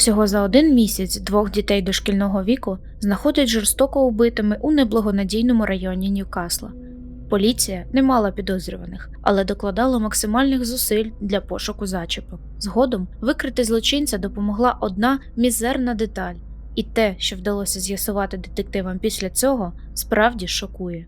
Всього за один місяць двох дітей дошкільного віку знаходять жорстоко убитими у неблагонадійному районі Ньюкасла. Поліція не мала підозрюваних, але докладала максимальних зусиль для пошуку зачіпок. Згодом викрити злочинця допомогла одна мізерна деталь, і те, що вдалося з'ясувати детективам після цього, справді шокує.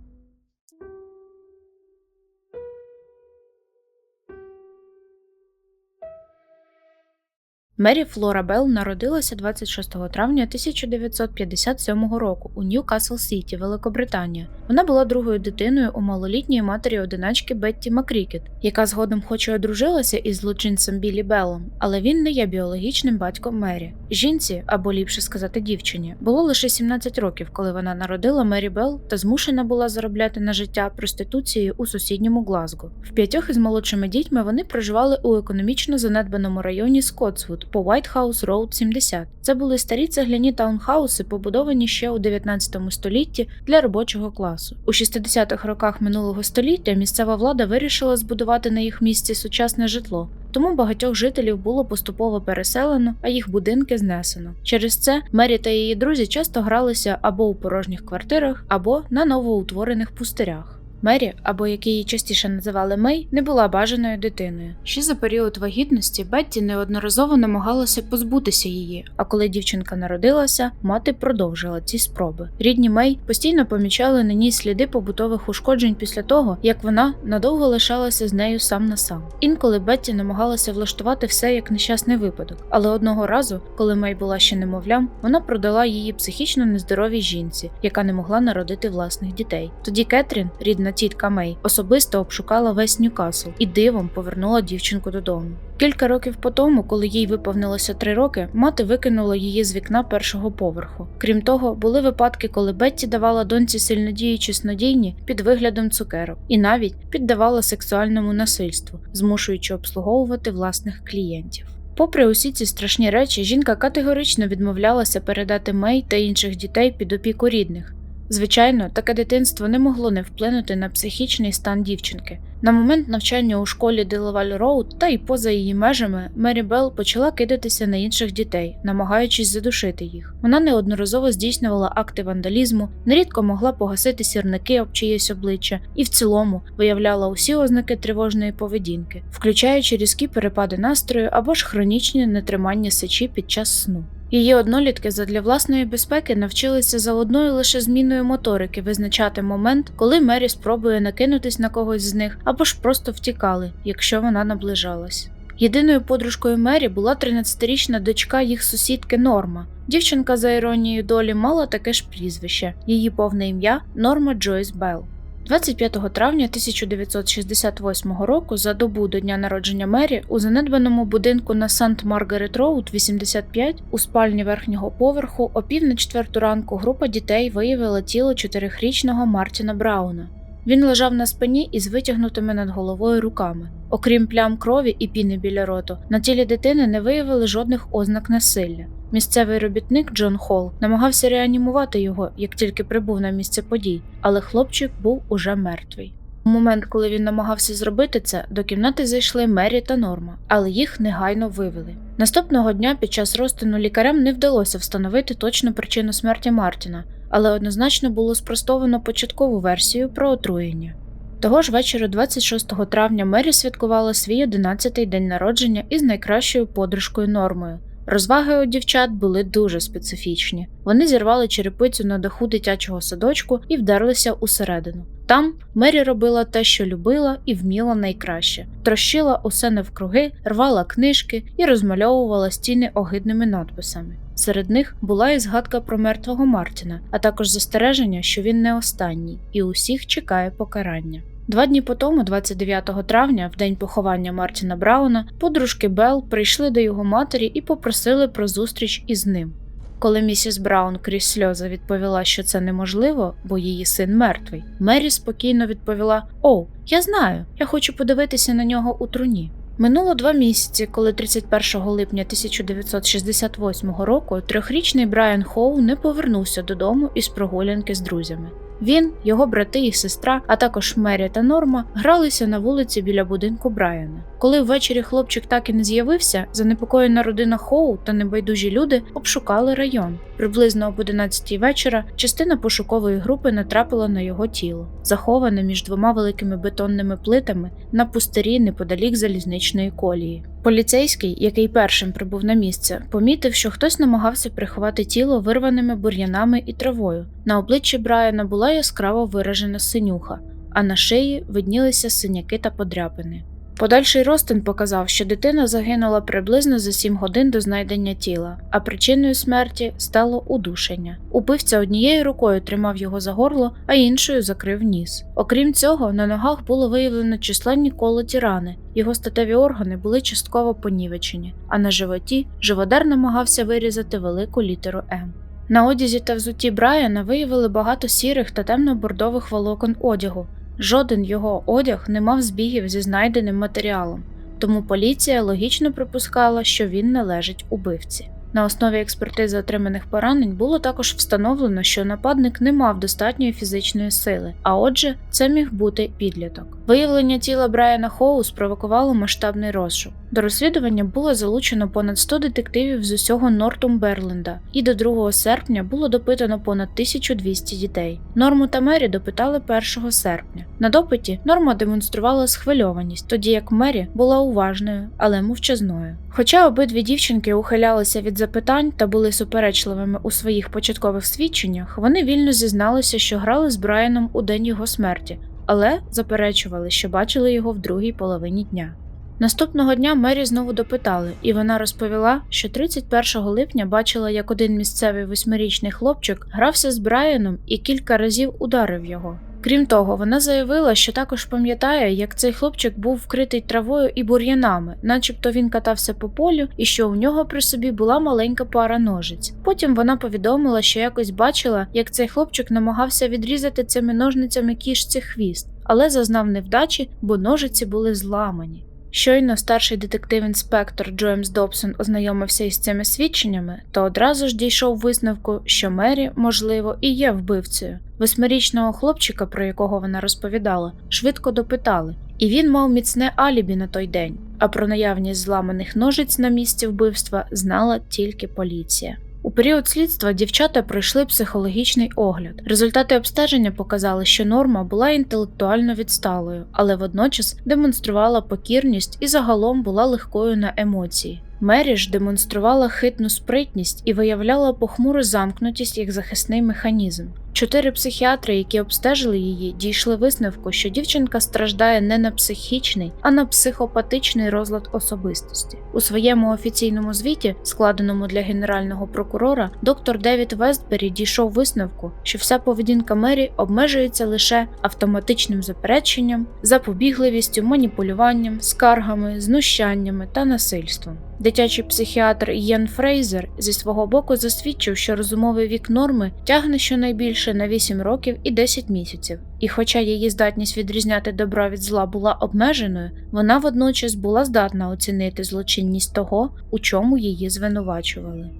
Мері Флора Белл народилася 26 травня 1957 року у Ньюкасл Сіті, Великобританія. Вона була другою дитиною у малолітньої матері одиначки Бетті Макрікет, яка згодом хоч і одружилася із злочинцем Біллі Беллом, але він не є біологічним батьком Мері. Жінці, або ліпше сказати дівчині, було лише 17 років, коли вона народила Мері Белл та змушена була заробляти на життя проституцією у сусідньому Глазго. В п'ятьох із молодшими дітьми вони проживали у економічно занедбаному районі Скотсвуд по White House Road 70. Це були старі цегляні таунхауси, побудовані ще у 19 столітті для робочого класу. У 60-х роках минулого століття місцева влада вирішила збудувати на їх місці сучасне житло. Тому багатьох жителів було поступово переселено, а їх будинки знесено. Через це Мері та її друзі часто гралися або у порожніх квартирах, або на новоутворених пустирях. Мері, або як її частіше називали Мей, не була бажаною дитиною. Ще за період вагітності Бетті неодноразово намагалася позбутися її, а коли дівчинка народилася, мати продовжила ці спроби. Рідні Мей постійно помічали на ній сліди побутових ушкоджень після того, як вона надовго лишалася з нею сам на сам. Інколи Бетті намагалася влаштувати все як нещасний випадок, але одного разу, коли Мей була ще немовлям, вона продала її психічно нездоровій жінці, яка не могла народити власних дітей. Тоді Кетрін, рідна тітка Мей, особисто обшукала весь Ньюкасл і дивом повернула дівчинку додому. Кілька років по тому, коли їй виповнилося три роки, мати викинула її з вікна першого поверху. Крім того, були випадки, коли Бетті давала доньці сильнодіючі снодійні під виглядом цукерок, і навіть піддавала сексуальному насильству, змушуючи обслуговувати власних клієнтів. Попри усі ці страшні речі, жінка категорично відмовлялася передати Мей та інших дітей під опіку рідних. Звичайно, таке дитинство не могло не вплинути на психічний стан дівчинки. На момент навчання у школі Делаваль Роуд та й поза її межами Мері Белл почала кидатися на інших дітей, намагаючись задушити їх. Вона неодноразово здійснювала акти вандалізму, нерідко могла погасити сірники об чиєсь обличчя і в цілому виявляла усі ознаки тривожної поведінки, включаючи різкі перепади настрою або ж хронічні нетримання сечі під час сну. Її однолітки задля власної безпеки навчилися за одною лише зміною моторики визначати момент, коли Мері спробує накинутись на когось з них або ж просто втікали, якщо вона наближалась. Єдиною подружкою Мері була 13-річна дочка їх сусідки Норма. Дівчинка за іронією долі мала таке ж прізвище. Її повне ім'я Норма Джойс Белл. 25 травня 1968 року, за добу до дня народження Мері, у занедбаному будинку на Сант Маргарет Роуд, 85, у спальні верхнього поверху, о пів на четверту ранку група дітей виявила тіло чотирихрічного Мартіна Брауна. Він лежав на спині із витягнутими над головою руками. Окрім плям крові і піни біля роту, на тілі дитини не виявили жодних ознак насилля. Місцевий робітник Джон Холл намагався реанімувати його, як тільки прибув на місце подій, але хлопчик був уже мертвий. У момент, коли він намагався зробити це, до кімнати зайшли Мері та Норма, але їх негайно вивели. Наступного дня під час розтину лікарям не вдалося встановити точну причину смерті Мартіна, але однозначно було спростовано початкову версію про отруєння. Того ж вечора, 26 травня, Мері святкувала свій 11-й день народження із найкращою подружкою Нормою. Розваги у дівчат були дуже специфічні. Вони зірвали черепицю на даху дитячого садочку і вдерлися усередину. Там Мері робила те, що любила і вміла найкраще: трощила усе навкруги, рвала книжки і розмальовувала стіни огидними надписами. Серед них була і згадка про мертвого Мартіна, а також застереження, що він не останній, і усіх чекає покарання. Два дні по тому, 29 травня, в день поховання Мартіна Брауна, подружки Белл прийшли до його матері і попросили про зустріч із ним. Коли місіс Браун крізь сльози відповіла, що це неможливо, бо її син мертвий, Мері спокійно відповіла: О, я знаю, я хочу подивитися на нього у труні. Минуло два місяці, коли 31 липня 1968 року трьохрічний Брайан Хоу не повернувся додому із прогулянки з друзями. Він, його брати і сестра, а також Мері та Норма гралися на вулиці біля будинку Брайана. Коли ввечері хлопчик так і не з'явився, занепокоєна родина Хоу та небайдужі люди обшукали район. Приблизно об 11 вечора частина пошукової групи натрапила на його тіло, заховане між двома великими бетонними плитами на пустирі неподалік залізничної колії. Поліцейський, який першим прибув на місце, помітив, що хтось намагався приховати тіло вирваними бур'янами і травою. На обличчі Брайана була яскраво виражена синюха, а на шиї виднілися синяки та подряпини. Подальший розтин показав, що дитина загинула приблизно за 7 годин до знайдення тіла, а причиною смерті стало удушення. Убивця однією рукою тримав його за горло, а іншою закрив ніс. Окрім цього, на ногах було виявлено численні колоті рани, його статеві органи були частково понівечені, а на животі живодар намагався вирізати велику літеру М. На одязі та взутті Брайана виявили багато сірих та темно-бордових волокон одягу. Жоден його одяг не мав збігів зі знайденим матеріалом, тому поліція логічно припускала, що він належить убивці. На основі експертизи отриманих поранень було також встановлено, що нападник не мав достатньої фізичної сили, а отже, це міг бути підліток. Виявлення тіла Брайана Хоу спровокувало масштабний розшук. До розслідування було залучено понад 100 детективів з усього Нортумберленда, і до 2 серпня було допитано понад 1200 дітей. Норму та Мері допитали 1 серпня. На допиті Норма демонструвала схвильованість, тоді як Мері була уважною, але мовчазною. Хоча обидві дівчинки ухилялися від запитань та були суперечливими у своїх початкових свідченнях, вони вільно зізналися, що грали з Брайаном у день його смерті, але заперечували, що бачили його в другій половині дня. Наступного дня Мері знову допитали, і вона розповіла, що 31 липня бачила, як один місцевий восьмирічний хлопчик грався з Брайаном і кілька разів ударив його. Крім того, вона заявила, що також пам'ятає, як цей хлопчик був вкритий травою і бур'янами, начебто він катався по полю і що у нього при собі була маленька пара ножиць. Потім вона повідомила, що якось бачила, як цей хлопчик намагався відрізати цими ножницями кішці хвіст, але зазнав невдачі, бо ножиці були зламані. Щойно старший детектив-інспектор Джоемс Добсон ознайомився із цими свідченнями, то одразу ж дійшов висновку, що Мері, можливо, і є вбивцею. Восьмирічного хлопчика, про якого вона розповідала, швидко допитали, і він мав міцне алібі на той день. А про наявність зламаних ножиць на місці вбивства знала тільки поліція. У період слідства дівчата пройшли психологічний огляд. Результати обстеження показали, що норма була інтелектуально відсталою, але водночас демонструвала покірність і загалом була легкою на емоції. Мері ж демонструвала хитну спритність і виявляла похмуру замкнутість як захисний механізм. Чотири психіатри, які обстежили її, дійшли висновку, що дівчинка страждає не на психічний, а на психопатичний розлад особистості. У своєму офіційному звіті, складеному для генерального прокурора, доктор Девід Вестбері дійшов висновку, що вся поведінка Мері обмежується лише автоматичним запереченням, запобігливістю, маніпулюванням, скаргами, знущаннями та насильством. Дитячий психіатр Єн Фрейзер зі свого боку засвідчив, що розумовий вік норми тягне щонайбільше на 8 років і 10 місяців, і хоча її здатність відрізняти добро від зла була обмеженою, вона водночас була здатна оцінити злочинність того, у чому її звинувачували.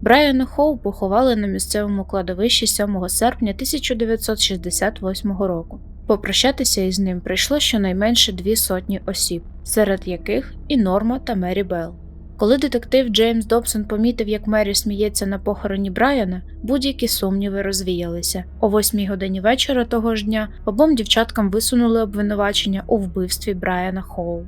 Брайана Хоу поховали на місцевому кладовищі 7 серпня 1968 року. Попрощатися із ним прийшло щонайменше дві сотні осіб, серед яких і Норма та Мері Белл. Коли детектив Джеймс Добсон помітив, як Мері сміється на похороні Брайана, будь-які сумніви розвіялися. О восьмій годині вечора того ж дня обом дівчаткам висунули обвинувачення у вбивстві Брайана Хоу.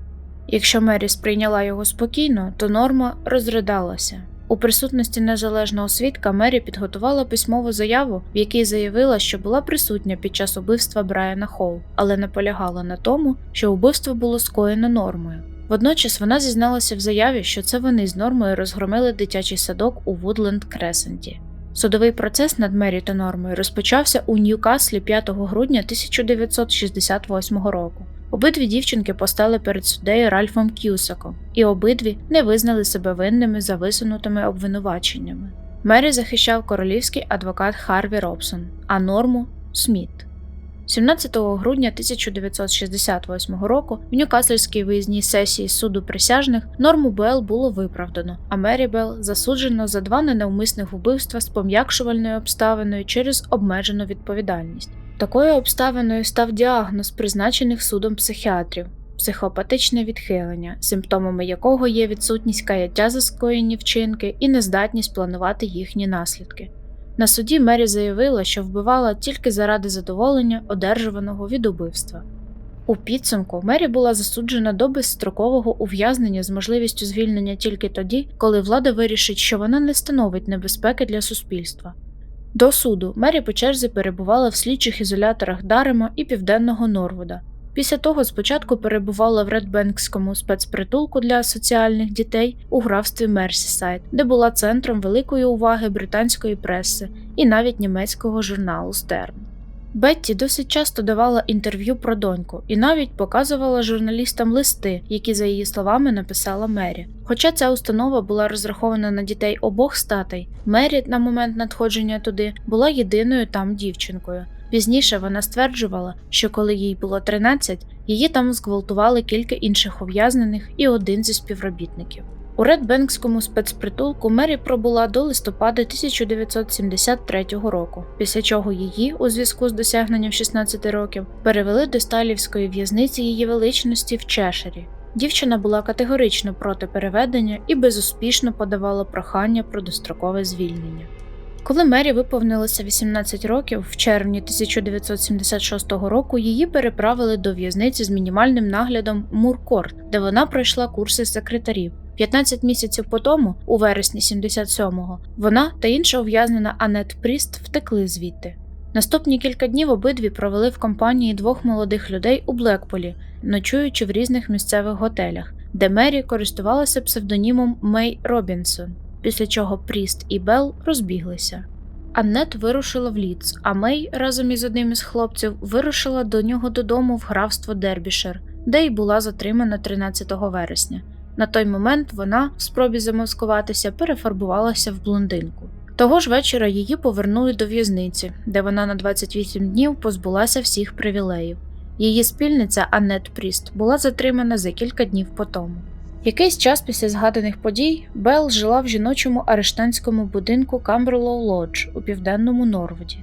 Якщо Мері сприйняла його спокійно, то норма розридалася. У присутності незалежного свідка Мері підготувала письмову заяву, в якій заявила, що була присутня під час убивства Брайана Хоу, але наполягала на тому, що убивство було скоєно нормою. Водночас вона зізналася в заяві, що це вони з нормою розгромили дитячий садок у Вудленд Кресенті. Судовий процес над Мері та нормою розпочався у Ньюкаслі 5 грудня 1968 року. Обидві дівчинки постали перед суддею Ральфом К'юсаком, і обидві не визнали себе винними за висунутими обвинуваченнями. Мері захищав королівський адвокат Харві Робсон, а норму Сміт. 17 грудня 1968 року в Ньюкасльській виїзній сесії суду присяжних норму Белл було виправдано, а Мері Белл засуджено за два ненавмисних вбивства з пом'якшувальною обставиною через обмежену відповідальність. Такою обставиною став діагноз, призначених судом психіатрів. Психопатичне відхилення, симптомами якого є відсутність каяття за скоєні вчинки і нездатність планувати їхні наслідки. На суді Мері заявила, що вбивала тільки заради задоволення, одержуваного від убивства. У підсумку Мері була засуджена до безстрокового ув'язнення з можливістю звільнення тільки тоді, коли влада вирішить, що вона не становить небезпеки для суспільства. До суду Мері по черзі перебувала в слідчих ізоляторах Дарема і Південного Норвуда. Після того спочатку перебувала в Редбенкському спецпритулку для соціальних дітей у графстві Мерсісайд, де була центром великої уваги британської преси і навіть німецького журналу Стерн. Бетті досить часто давала інтерв'ю про доньку і навіть показувала журналістам листи, які, за її словами, написала Мері. Хоча ця установа була розрахована на дітей обох статей, Мері на момент надходження туди була єдиною там дівчинкою. Пізніше вона стверджувала, що коли їй було 13, її там зґвалтували кілька інших ув'язнених і один зі співробітників. У Редбенкському спецпритулку Мері пробула до листопада 1973 року, після чого її, у зв'язку з досягненням 16 років, перевели до сталівської в'язниці її величності в Чешері. Дівчина була категорично проти переведення і безуспішно подавала прохання про дострокове звільнення. Коли Мері виповнилося 18 років, в червні 1976 року її переправили до в'язниці з мінімальним наглядом Муркорт, де вона пройшла курси секретарів. 15 місяців по тому, у вересні 77-го, вона та інша ув'язнена Анет Пріст втекли звідти. Наступні кілька днів обидві провели в компанії двох молодих людей у Блекполі, ночуючи в різних місцевих готелях, де Мері користувалася псевдонімом Мей Робінсон, після чого Пріст і Белл розбіглися. Аннет вирушила в Ліц, а Мей разом із одним із хлопців вирушила до нього додому в графство Дербішер, де й була затримана 13 вересня. На той момент вона, в спробі замаскуватися, перефарбувалася в блондинку. Того ж вечора її повернули до в'язниці, де вона на 28 днів позбулася всіх привілеїв. Її спільниця Аннет Пріст була затримана за кілька днів по тому. Якийсь час після згаданих подій Белл жила в жіночому арештанському будинку Камберлоу Лодж у південному Норвуді.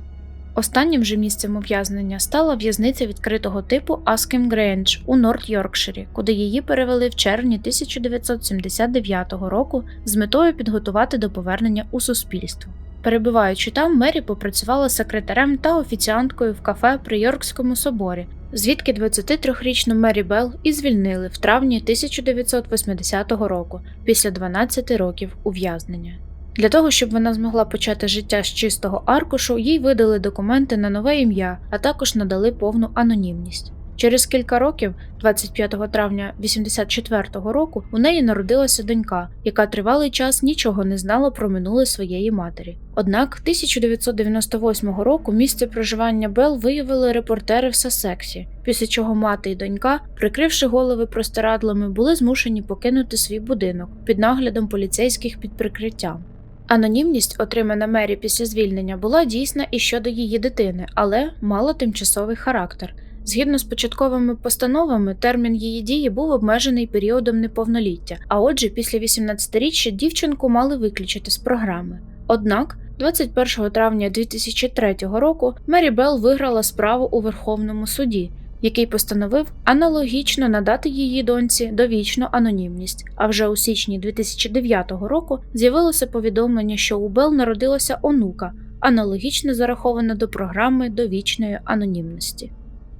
Останнім же місцем ув'язнення стала в'язниця відкритого типу Аскем Грейндж у Норт Йоркширі, куди її перевели в червні 1979 року з метою підготувати до повернення у суспільство. Перебуваючи там, Мері попрацювала секретарем та офіціанткою в кафе при Йоркському соборі, звідки 23-річну Мері Белл і звільнили в травні 1980 року після 12 років ув'язнення. Для того, щоб вона змогла почати життя з чистого аркушу, їй видали документи на нове ім'я, а також надали повну анонімність. Через кілька років, 25 травня 1984 року, у неї народилася донька, яка тривалий час нічого не знала про минуле своєї матері. Однак 1998 року місце проживання Бел виявили репортери в Сасексі, після чого мати і донька, прикривши голови простирадлами, були змушені покинути свій будинок під наглядом поліцейських під прикриттям. Анонімність, отримана Мері після звільнення, була дійсна і щодо її дитини, але мала тимчасовий характер. Згідно з початковими постановами, термін її дії був обмежений періодом неповноліття, а отже, після 18-річчя дівчинку мали виключити з програми. Однак, 21 травня 2003 року Мері Белл виграла справу у Верховному суді, який постановив аналогічно надати її доньці довічну анонімність. А вже у січні 2009 року з'явилося повідомлення, що у Белл народилася онука, аналогічно зарахована до програми довічної анонімності.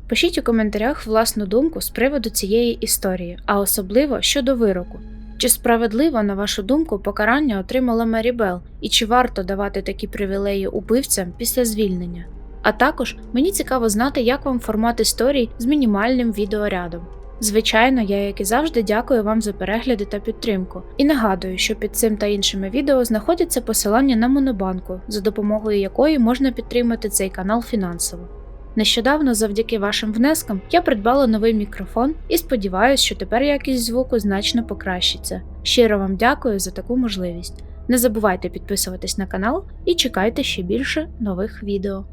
Пишіть у коментарях власну думку з приводу цієї історії, а особливо щодо вироку. Чи справедливо, на вашу думку, покарання отримала Мері Белл і чи варто давати такі привілеї убивцям після звільнення? А також мені цікаво знати, як вам формат історій з мінімальним відеорядом. Звичайно, я, як і завжди, дякую вам за перегляди та підтримку. І нагадую, що під цим та іншими відео знаходяться посилання на Монобанку, за допомогою якої можна підтримати цей канал фінансово. Нещодавно, завдяки вашим внескам, я придбала новий мікрофон і сподіваюся, що тепер якість звуку значно покращиться. Щиро вам дякую за таку можливість. Не забувайте підписуватись на канал і чекайте ще більше нових відео.